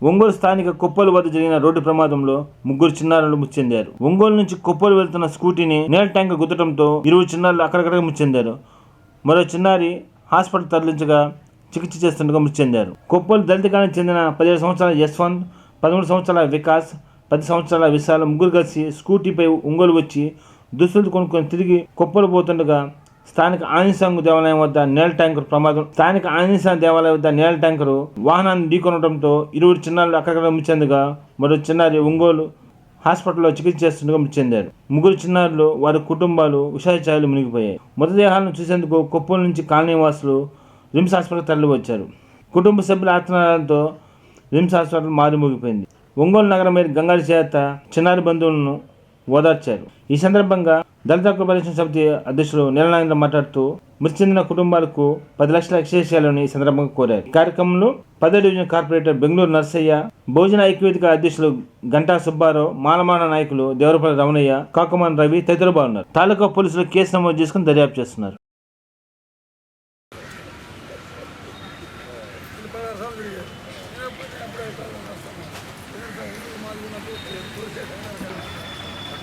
ఒంగోలు స్థానిక కొప్పలు వద్ద జరిగిన రోడ్డు ప్రమాదంలో ముగ్గురు చిన్నారులు మృతి చెందారు ఒంగోలు నుంచి కుప్పలు వెళ్తున్న స్కూటీని నేల ట్యాంక్ గుద్దడంతో ఇరువురు చిన్నారులు అక్కడక్కడ ముచ్చెందారు చెందారు మరో చిన్నారి హాస్పిటల్ తరలించగా చికిత్స చేస్తుండగా మృతి చెందారు దళితకానికి చెందిన పదిహేడు సంవత్సరాల యశ్వంత్ పదమూడు సంవత్సరాల వికాస్ పది సంవత్సరాల విశాల ముగ్గురు కలిసి స్కూటీపై ఒంగోలు వచ్చి దుస్తులు కొనుక్కొని తిరిగి కుప్పలు పోతుండగా స్థానిక ఆంజనేయ దేవాలయం వద్ద నేల ట్యాంకర్ ప్రమాదం. స్థానిక ఆంజనేయ దేవాలయం వద్ద నేల ట్యాంకరు వాహనాన్ని ఢీకొనడంతో ఇరువురు చిన్నారులు అక్కడక్కడ మృతి చెందగా మరో చిన్నారి ఒంగోలు హాస్పిటల్లో చికిత్స చేస్తుండగా మృతి చెందారు ముగ్గురు చిన్నారులు వారి కుటుంబాలు విషాదఛాయలు మునిగిపోయాయి. మృతదేహాలను చూసేందుకు కొప్పుల నుంచి కాలనీ వాసులు రిమ్స్ హాస్పిటల్ తరలి వచ్చారు. కుటుంబ సభ్యుల ఆత్మనాదంతో రిమ్స్ హాస్పిటల్ మారుమోగిపోయింది. ఒంగోలు నగరం మీద గంగాడి చేత చిన్నారి బంధువులను ఓదార్చారు. ఈ సందర్భంగా దళిత హక్కుల సమితి అధ్యక్షులు నీలనాగేంద్ర మాట్లాడుతూ మృతి చెందిన కుటుంబాలకు పది లక్షల ఎక్సేషియాలని ఈ సందర్భంగా కోరారు. కార్యక్రమంలో పదో డివిజన్ కార్పొరేటర్ బెంగళూరు నర్సయ్య భోజన ఐక్యవేదిక అధ్యక్షులు గంటా సుబ్బారావు మాలమాన నాయకులు దేవరపల్లి రమణయ్య కాకమాన్ రవి తదితరులు బాగున్నారు తాలూకా పోలీసులు కేసు నమోదు చేసుకుని దర్యాప్తు చేస్తున్నారు.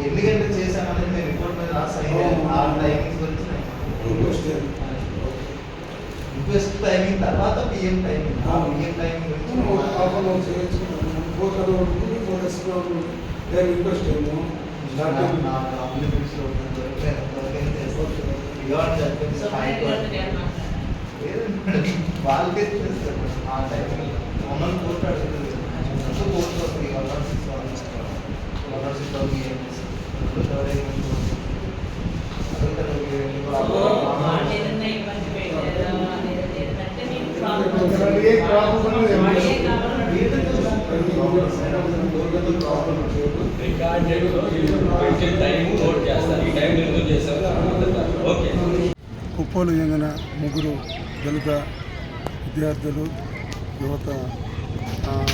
ఎన్ని గంటలు చేశామనేది నేను రిపోర్ట్ మీద రాసాను ఆ టైమింగ్ గురించి రిక్వెస్ట్ టైమింగ్ తర్వాత పిఎం టైమింగ్ ఆ. పిఎం టైమింగ్ గురించి నాకు అప్లికెన్స్లో వాళ్ళకే చేస్తారు ఆ టైమింగ్ మమ్మల్ని కోర్టు అడుగుతుంది సో కోర్టు వస్తుంది one nought six one one nought six చెందిన ముగ్గురు దళిత విద్యార్థులు యువత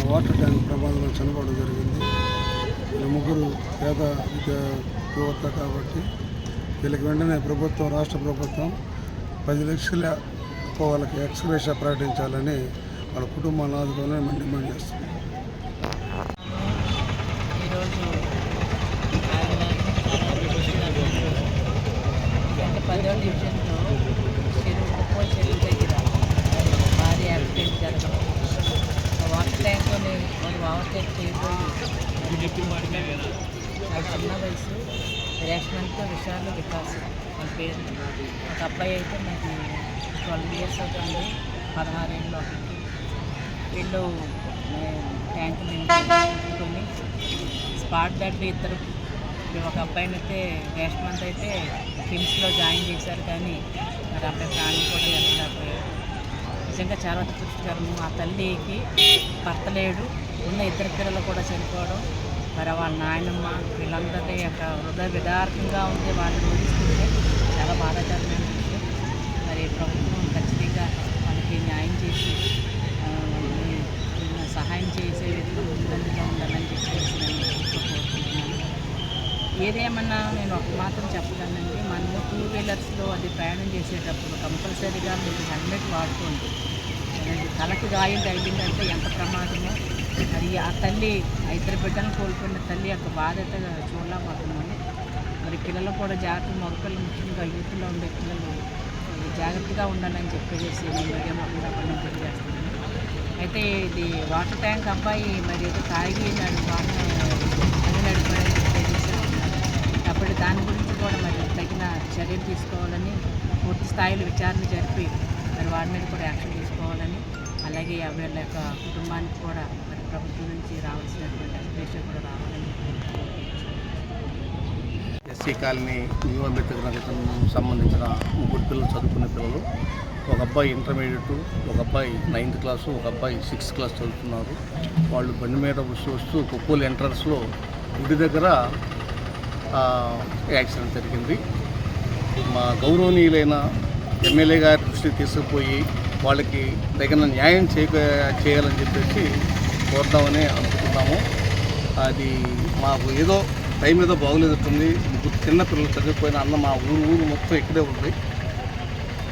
వాటర్ ట్యాంక్ ప్రమాదంలో చనిపోవడం జరిగింది ముగ్గురు పేద విద్యా యువత కాబట్టి వీళ్ళకి వెంటనే ప్రభుత్వం రాష్ట్ర ప్రభుత్వం పది లక్షల వాళ్ళకి ఎక్స్గ్రేష ప్రకటించాలని వాళ్ళ కుటుంబాలను ఆదుకోవాలని మేము డిమాండ్ చేస్తున్నాం ఈరోజు రేషనంతో విషయాలు వికాస్ వాళ్ళ పేరు ఒక అబ్బాయి అయితే నాకు ట్వెల్వ్ ఇయర్స్ అవుతుంది. పదహారేళ్ళు ఒకటి వీళ్ళు ట్యాంక్ నింపుకొని స్పాట్ డెడ్ ఇద్దరు. ఒక అబ్బాయిని అయితే నెక్స్ట్ మంత్ అయితే ఫిమ్స్లో జాయిన్ చేశారు. కానీ మరి అబ్బాయి ప్రాణం కూడా నిలబడలేకపోయారు నిజంగా చాలా దురదృష్టకరము ఆ తల్లికి భర్త లేడు. ఉన్న ఇద్దరు పిల్లలు కూడా చనిపోవడం మరి వాళ్ళ నాయనమ్మ వీళ్ళందరినీ యొక్క హృదయ విదారకంగా ఉంది వాళ్ళు రోధిస్తుంటే చాలా బాధాకరమైన విషయం మరి ప్రభుత్వం ఖచ్చితంగా వాళ్ళకి న్యాయం చేసి సహాయం చేసే విధంగా ముందంజలో ఉండాలని చెప్పేసి నేను కోరుకుంటున్నాను. ఏదేమన్నా నేను ఒక మాత్రం చెప్పగలనండి మనము టూ వీలర్స్లో అది ప్రయాణం చేసేటప్పుడు కంపల్సరీగా మీరు హెల్మెట్ వాడుకోండి. తలకు గాయం తగిలిందంటే ఎంత ప్రమాదమో. మరి ఆ తల్లి ఆ ఇద్దరు బిడ్డలను కోల్పోయిన తల్లి యొక్క బాధ్యత చూడలేకపోతున్నామని మరి పిల్లలు కూడా జాగ్రత్త మగపిల్లలు ముఖ్యంగా యూత్లో ఉండే పిల్లలు జాగ్రత్తగా ఉండాలని చెప్పేసి మీడియా ముఖంగా కొన్ని తెలియజేస్తున్నాను. అయితే ఇది వాటర్ ట్యాంక్ అబ్బాయి మరి ఏదో తాగి నాడు వాహనం నడిపాడని చెప్పేసి దాని గురించి కూడా మరి తగిన చర్యలు తీసుకోవాలని పూర్తి స్థాయిలో విచారణ జరిపి మరి వారి మీద కూడా యాక్షన్ తీసుకోవాలని అలాగే యాభై యొక్క కుటుంబానికి కూడా మరి ప్రభుత్వం నుంచి రావాల్సినటువంటి ఎక్స్ప్రెషన్ కూడా రావాలని ఎస్సీ కాలనీ న్యూ అంబేద్కర్ నగరం సంబంధించిన ముగ్గురు పిల్లలు చదువుకునే పిల్లలు ఒక అబ్బాయి ఇంటర్మీడియట్ ఒక అబ్బాయి నైన్త్ క్లాసు ఒక అబ్బాయి సిక్స్త్ క్లాస్ చదువుతున్నారు. వాళ్ళు బండి మీద వస్తూ వస్తూ కుప్పూలు ఎంట్రన్స్లో గుడి దగ్గర యాక్సిడెంట్ జరిగింది. మా గౌరవనీయులైన ఎమ్మెల్యే గారి దృష్టికి తీసుకుపోయి వాళ్ళకి తగిన న్యాయం చేయ చేయాలని చెప్పేసి కోరుదామని అనుకుంటున్నాము. అది మాకు ఏదో టైం ఏదో బాగోలేదట్టుంది. ముగ్గురు చిన్న పిల్లలు చదివిపోయిన అన్న మా ఊరు ఊరు మొత్తం ఇక్కడే ఉంది.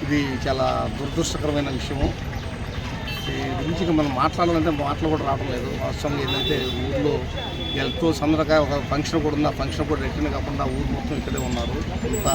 ఇది చాలా దురదృష్టకరమైన విషయము. ఈ గురించి మనం మాట్లాడాలంటే మాటలు కూడా రావడం లేదు. వాస్తవంగా ఏంటంటే ఊళ్ళో ఎంతో సందరగా ఒక ఫంక్షన్ కూడా ఉంది. ఆ ఫంక్షన్ కూడా రిటర్న్ కాకుండా ఊరు మొత్తం ఇక్కడే ఉన్నారు. అంతా